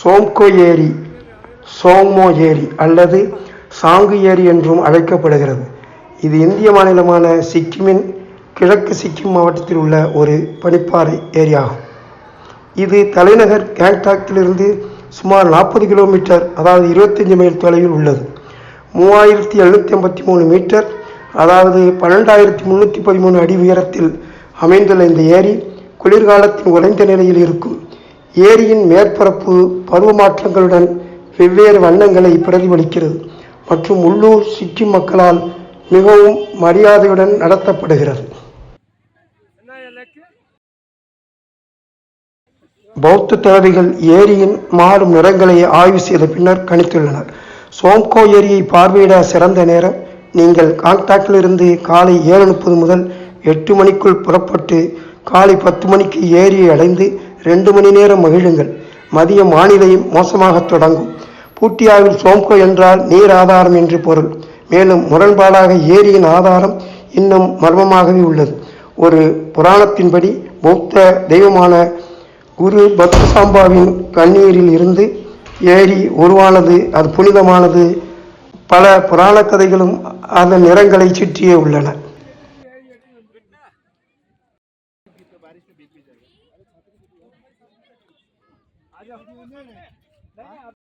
சோம்கோ ஏரி சோங்மோ ஏரி அல்லது சாங்கு ஏரி என்றும் அழைக்கப்படுகிறது. இது இந்திய மாநிலமான சிக்கிமின் கிழக்கு சிக்கிம் மாவட்டத்தில் உள்ள ஒரு பனிப்பாறை ஏரியாகும். இது தலைநகர் கேங்டாக்கிலிருந்து சுமார் நாற்பது கிலோமீட்டர் அதாவது இருபத்தஞ்சி மைல் தொலைவில் உள்ளது. மூவாயிரத்தி எழுநூற்றி ஐம்பத்தி மூணு மீட்டர் அதாவது பன்னெண்டாயிரத்தி முந்நூற்றி பதிமூணு அடி உயரத்தில் அமைந்துள்ள இந்த ஏரி குளிர்காலத்தின் உறைந்த நிலையில் இருக்கும். ஏரியின் மேற்பரப்பு பருவ மாற்றங்களுடன் வெவ்வேறு வண்ணங்களை பிரதிபலிக்கிறது மற்றும் உள்ளூர் சிக்கிம் மக்களால் மிகவும் மரியாதையுடன் நடத்தப்படுகிறது. பௌத்த தேவைகள் ஏரியின் மாறும் நிறங்களை ஆய்வு செய்த பின்னர் கணித்துள்ளனர். சோம்கோ ஏரியை பார்வையிட சிறந்த நேரம் நீங்கள் காங்டாக்கிலிருந்து காலை ஏழு முப்பது முதல் எட்டு மணிக்குள் புறப்பட்டு காலை பத்து மணிக்கு ஏரியை அடைந்து ரெண்டு மணி நேரம் மகிழுங்கள். மதியம் வானிலையும் மோசமாக தொடங்கும். பூட்டியாவில் சோம்கோ என்றால் நீர் ஆதாரம் என்று பொருள். மேலும் முரண்பாடாக ஏரியின் ஆதாரம் இன்னும் மர்மமாகவே உள்ளது. ஒரு புராணத்தின்படி பௌத்த தெய்வமான குரு பத்மசாம்பாவின் கண்ணீரில் இருந்து ஏரி உருவானது அது புனிதமானது. பல புராண கதைகளும் அதன் நிறங்களை சுற்றியே உள்ளன. बारिश में भीग भी जाएगा। आज जाओ।